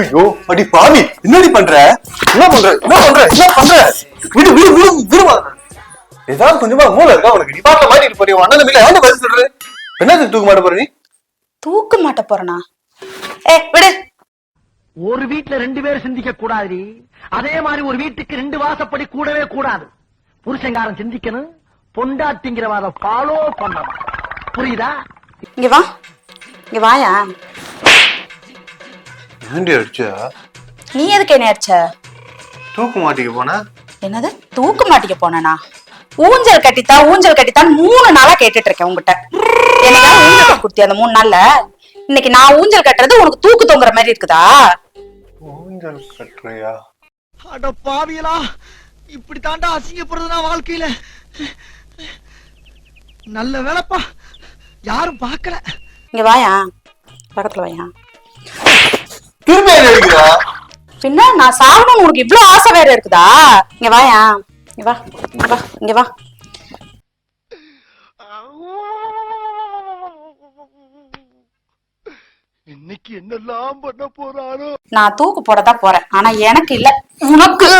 ஐயோ அடி பாவி. என்னடி பண்ற? என்ன பண்ற? என்ன பண்ற? என்ன பண்ற? விடு விடு விடு விடுமா. ஏதாவது கொஞ்சமா மூளை இருக்கா உனக்கு? நீ பாட்டுல மாதிரி இருப்ப அண்ணன் தம்பியில ஏன் பதில் சொல்ற என்ன தூக்க மாட்ட போற நீ? தூக்க மாட்ட போறனா? ஏ விடு. ஒரு வீட்ல ரெண்டு பேரும் சிந்திக்க கூடாது அதே மாதிரி ஒரு வீட்டுக்கு ரெண்டு வாசப்படி கூடவே கூடாது. புருஷங்காரன் சிந்திக்கணும் பொண்டாட்டிங்கிறவாத ஃபாலோ பண்ணணும். புரியுதா? இங்க வா. இங்க வாயா. ஏண்டி அடிச்சா? நீ எதுக்கு என்ன அடிச்ச? தூக்க மாட்டிக்க போன? என்னது? தூக்க மாட்டிக்க போனனா? ஊஞ்சல் கட்டித்தா ஊஞ்சல் கட்டித்தான் மூணு நாளா கேட்டுட்டு இருக்கேன் உங்ககிட்ட எனக்கு ஊஞ்சல் கட்டி கொடுத்தியா அந்த மூணு நாள்ல? இன்னைக்கு நான் ஊஞ்சல் கட்டுறது உனக்கு தூக்கு தொங்குற மாதிரி இருக்குதா? ஊஞ்சல் கட்டுறியா அட பாவியலா இப்படி தாண்டா அசிங்கப்படுறதுனா வாழ்க்கையில. நல்ல வேலைப்பா யாரும் பார்க்கல. இங்க வாயா பக்கத்துல வாயா. திரும்ப என்ன அடிக்கிறா பின்ன நான் சாகணும்னு உனக்கு இவ்ளோ ஆசை வேற இருக்குதா? இங்க வாயா இங்க வா இங்க வா இங்க வா. இன்னைக்கு என்னெல்லாம் பண்ண போறாரோ நான் தூக்கு போட தான் போறேன். ஆனா எனக்கு இல்ல. உனக்கு.